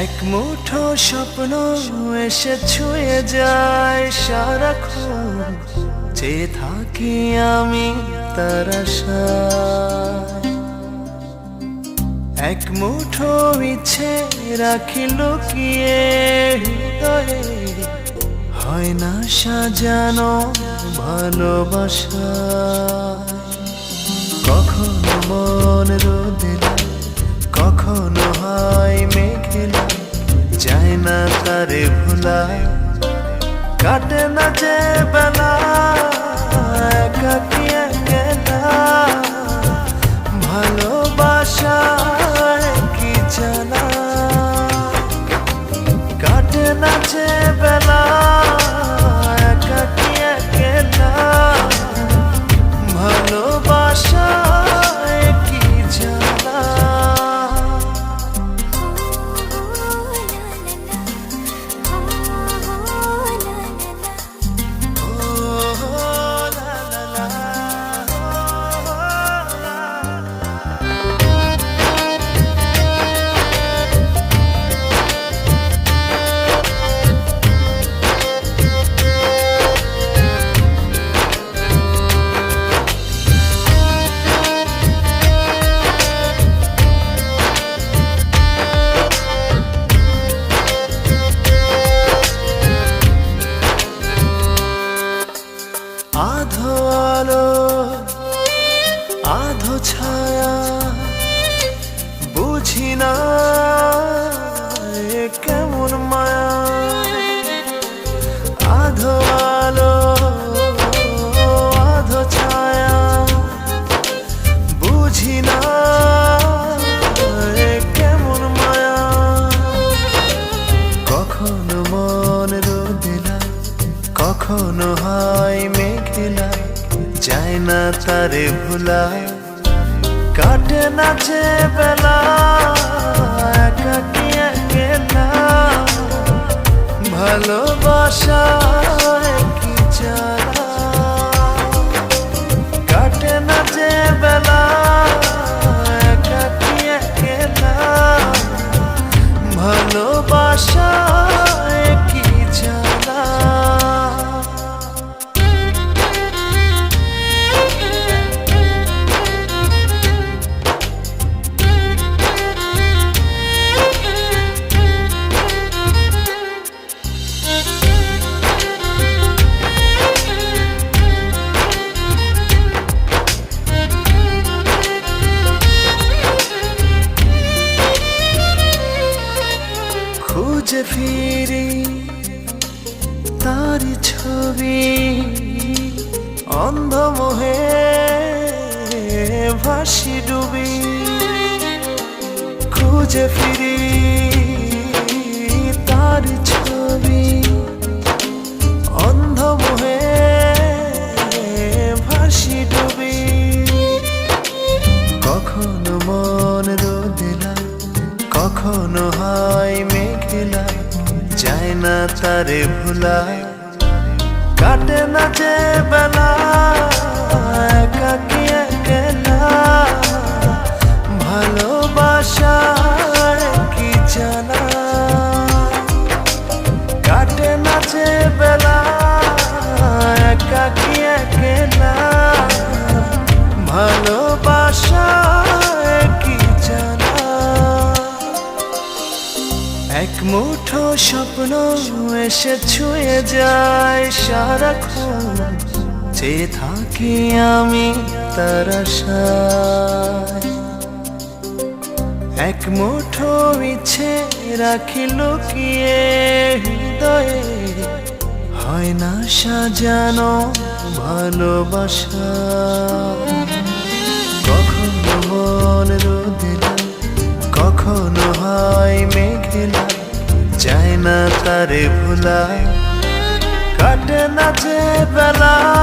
এক মুঠো স্বপ্ন এসে ছুঁয়ে যায় সারাক্ষণ। চেয়ে থাকি আমি তার এক মুঠো ইচ্ছে রাখি লুকিয়ে হৃদয়ে। হয় না সাজানো ভালোবাসা কখনো মন রোদে, কখনো হয় মেঘেলা যায় না তারে ভোলা। কাটে না যে বেলা একাকি একেলা। ভালোবাসা কি জানা। কাটে না যে বেলা একাকি একেলা। আধো ছায়া বুঝি না কেমন মায়া। আধো আলো, আধো ছায়া বুঝি না কেমন মায়া। কখনো মন রোদেলা, কখনো হয় মেঘেলা, যায় না তারে ভোলা কাটে না যে বেলা একাকি একেলা? ভালোবাসা ছবি অন্ধমোহে ভাসি ডুবি। খুঁজে ফিরি তার ছবি। অন্ধমোহে ভাসি ডুবি। কখনো মন রোদেলা, কখনো হয় মেঘেলা, যায় না তারে ভোলা কাটে না যে বেলা। এক মুঠো স্বপ্ন এসে ছুঁয়ে যায় সারা সারাক্ষণ। চেয়ে থাকি আমি তার। এক মুঠো ইচ্ছে রাখি লুকিয়ে হৃদয়ে। হয় না সাজানো ভালোবাসা। কখনো ভোলা কাটে না যে বেলা।